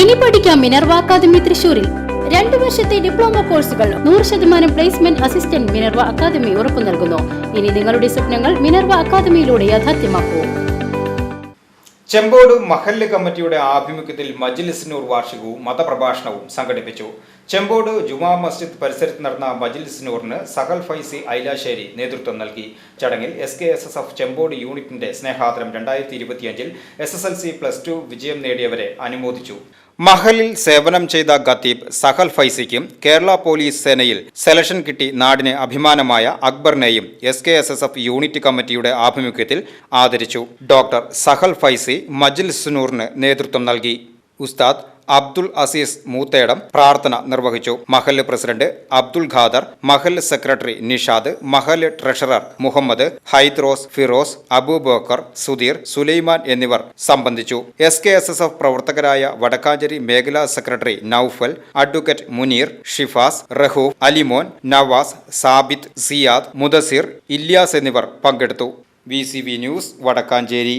ഇനി പഠിക്കാം Minerva academy തൃശൂരിൽ രണ്ടു വർഷത്തെ ഡിപ്ലോമ കോഴ്സുകൾ നൂറ് ശതമാനം പ്ലേസ്മെന്റ് അസിസ്റ്റന്റ് മിനർവ അക്കാദമി ഉറപ്പു നൽകുന്നു. ഇനി നിങ്ങളുടെ സ്വപ്നങ്ങൾ മിനർവ അക്കാദമിയിലൂടെ യാഥാർത്ഥ്യമാക്കൂ. ചെമ്പോട് മഹല്ല് കമ്മിറ്റിയുടെ ആഭിമുഖ്യത്തിൽ മജ്ലിസ് നൂർ വാർഷികവും മതപ്രഭാഷണവും സംഘടിപ്പിച്ചു. ചെമ്പോട് ജുമാ മസ്ജിദ് പരിസരത്ത് നടന്ന മജ്ലിസ് നൂറിന് സഹൽ ഫൈസി ഐലാശ്ശേരി നേതൃത്വം നൽകി. ചടങ്ങിൽ S K S S F Chempode യൂണിറ്റിന്റെ സ്നേഹാദരം രണ്ടായിരത്തി ഇരുപത്തിയഞ്ചിൽ S S L C plus two വിജയം നേടിയവരെ അനുമോദിച്ചു. മഹലിൽ സേവനം ചെയ്ത ഖത്തീബ് സഹൽ ഫൈസിക്കും കേരള പോലീസ് സേനയിൽ സെലക്ഷൻ കിട്ടി നാടിന് അഭിമാനമായ അക്ബറിനെയും S K S S F unit കമ്മിറ്റിയുടെ ആഭിമുഖ്യത്തിൽ ആദരിച്ചു. ഡോക്ടർ സഹൽ ഫൈസി മജ്ലിസ് നൂറിന് നേതൃത്വം നൽകി. ഉസ്താദ് അബ്ദുൾ അസീസ് മൂത്തേടം പ്രാർത്ഥന നിർവഹിച്ചു. മഹല്ല് പ്രസിഡന്റ് അബ്ദുൾ ഖാദർ മഹല്ല് സെക്രട്ടറി നിഷാദ് മഹല്ല് ട്രഷറർ മുഹമ്മദ് ഹൈദ്രോസ് ഫിറോസ് അബൂബക്കർ സുധീർ സുലൈമാൻ എന്നിവർ സംബന്ധിച്ചു. S K S S F പ്രവർത്തകരായ വടക്കാഞ്ചേരി മേഖലാ സെക്രട്ടറി നൌഫൽ അഡ്വക്കേറ്റ് മുനീർ ഷിഫാസ് റഹൂഫ് അലിമോൻ നവാസ് സാബിത് സിയാദ് മുദസിർ ഇല്യാസ് എന്നിവർ പങ്കെടുത്തു. V news Vadakkanchery.